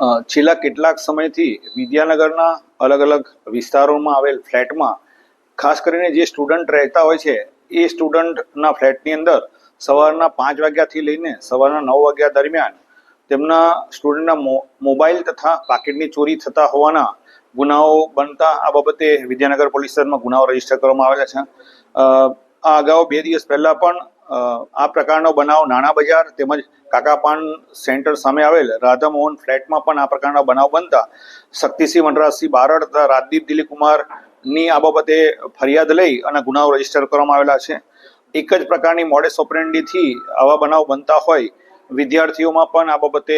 છેલ્લા કેટલાક સમયથી વિદ્યાનગરના અલગ અલગ વિસ્તારોમાં આવેલ ફ્લેટમાં, ખાસ કરીને જે સ્ટુડન્ટ રહેતા હોય છે, એ સ્ટુડન્ટના ફ્લેટની અંદર સવારના પાંચ વાગ્યાથી લઈને સવારના નવ વાગ્યા દરમિયાન તેમના સ્ટુડન્ટના મોબાઈલ તથા પાકીટની ચોરી થતા હોવાના ગુનાઓ બનતા આ બાબતે વિદ્યાનગર પોલીસ સ્ટેશનમાં ગુનાઓ રજિસ્ટર કરવામાં આવેલા છે. આ અગાઉ બે દિવસ પહેલાં પણ આ પ્રકારનો બનાવ નાણા બજાર તેમજ કાકાપાન સેન્ટર સામે આવેલ રાધા મોહન ફ્લેટમાં પણ આ પ્રકારનો બનાવ બનતા શક્તિસિંહ વનરાજસિંહ બારડ તથા રાજદીપ દિલીપકુમારની આ બાબતે ફરિયાદ લઈ અને ગુનાઓ રજિસ્ટર કરવામાં આવેલા છે. એક જ પ્રકારની મોડેસ ઓપરેન્ડીથી આવા બનાવ બનતા હોય વિદ્યાર્થીઓમાં પણ આ બાબતે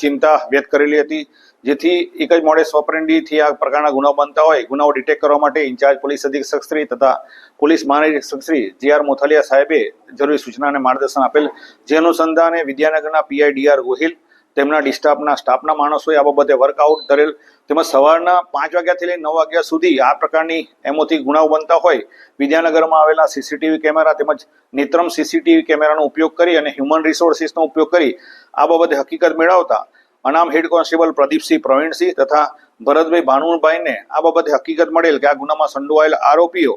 ચિંતા વ્યક્ત કરેલી હતી. જેથી એક જ મોડે ઓપરેન્ડીથી આ પ્રકારના ગુનાઓ બનતા હોય, ગુનાઓ ડિટેક્ટ કરવા માટે ઇન્ચાર્જ પોલીસ અધિક્ષક શ્રી તથા પોલીસ મહાનિરીક્ષક શ્રી જે આર મોથલિયા સાહેબે જરૂરી સૂચના અને માર્ગદર્શન આપેલ. જે અનુસંધાને વિદ્યાનગરના પીઆઈ ડીઆર ગોહિલ તેમના ડિસ્ટાફના સ્ટાફના માણસોએ આ બાબતે વર્કઆઉટ કરેલ. તેમજ સવારના પાંચ વાગ્યાથી લઈને નવ વાગ્યા સુધી આ પ્રકારની એમોથી ગુનાઓ બનતા હોય, વિદ્યાનગરમાં આવેલા સીસીટીવી કેમેરા તેમજ નેત્રમ સીસીટીવી કેમેરાનો ઉપયોગ કરી અને હ્યુમન રિસોર્સિસનો ઉપયોગ કરી આ બાબતે હકીકત મેળવતા અનામ હેડ કોન્સ્ટેબલ પ્રદીપસિંહ પ્રવીણસિંહ તથા ભરતભાઈ ભાનુભાઈને આ બાબતે હકીકત મળેલ કે આ ગુનામાં સંડોવાયેલ આરોપીઓ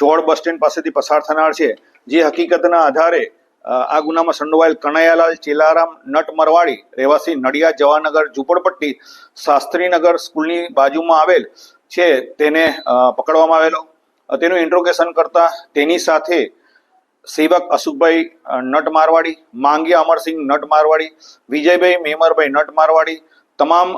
જોડ બસ સ્ટેન્ડ પાસેથી પસાર થનાર છે. જે હકીકતના આધારે આ ગુનામાં સંડોવાયેલ કનૈયાલાલ ચેલારામ નટ મરવાડી રહેવાસી નડિયા જવાનગર ઝુંપડપટ્ટી શાસ્ત્રીનગર સ્કૂલની બાજુમાં આવેલ છે. તેને પકડવામાં આવેલો. તેનું ઇન્ટ્રોગેશન કરતા તેની સાથે સેવક અશુકભાઈ નટ મારવાડી માંગિયા અમરસિંહ નટ મારવાડી વિજયભાઈ મેમરભાઈ નટ મારવાડી તમામ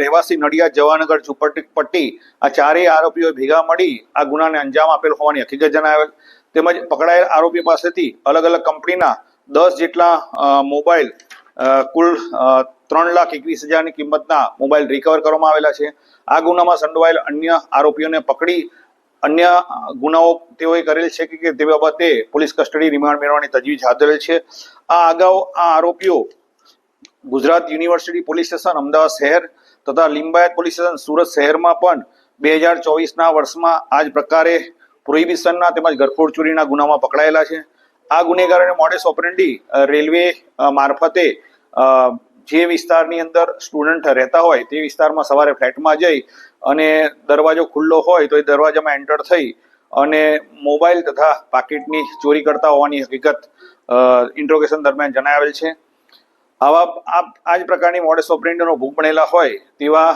રહેવાસી નડિયાદ જવાનગર ઝુંપડપટ્ટી પટ્ટી આ ચારેય આરોપીઓ ભેગા મળી આ ગુનાને અંજામ આપેલ હોવાની હકીકત જણાવેલ. તેમજ પકડાયેલ આરોપી પાસેથી અલગ અલગ કંપનીના દસ જેટલા મોબાઈલ કુલ ત્રણ લાખ એકવીસ હજારની કિંમતના મોબાઈલ રિકવર કરવામાં આવેલા છે. આ ગુનામાં સંડોવાયેલ અન્ય આરોપીઓને પકડી અન્ય ગુનાઓ તેઓએ કરેલ છે કે તે બાબતે પોલીસ કસ્ટડી રિમાન્ડ મેળવવાની તજવીજ હાથ ધરેલ છે. આ અગાઉ આ આરોપીઓ Gujarat university police station, Ahmedabad શહેર તથા લિંબાયત પોલીસ સ્ટેશન, સુરત શહેરમાં પણ બે હજાર ચોવીસના વર્ષમાં આ જ પ્રકારે પ્રોહિબિશનના તેમજ ગરફોડ ચોરીના ગુનામાં પકડાયેલા છે. આ ગુનેગારોને મોડેસ ઓપરેન્ડી રેલવે મારફતે જે વિસ્તારની અંદર સ્ટુડન્ટ રહેતા હોય તે વિસ્તારમાં સવારે ફ્લેટમાં જઈ અને દરવાજો ખુલ્લો હોય તો એ દરવાજામાં એન્ટર થઈ અને મોબાઈલ તથા પાકીટની ચોરી કરતા હોવાની હકીકત ઇન્ટ્રોગેશન દરમિયાન જણાવેલ છે. આવા આ જ પ્રકારની મોડેસ ઓપરેન્ડીનો ભોગ બનેલા હોય તેવા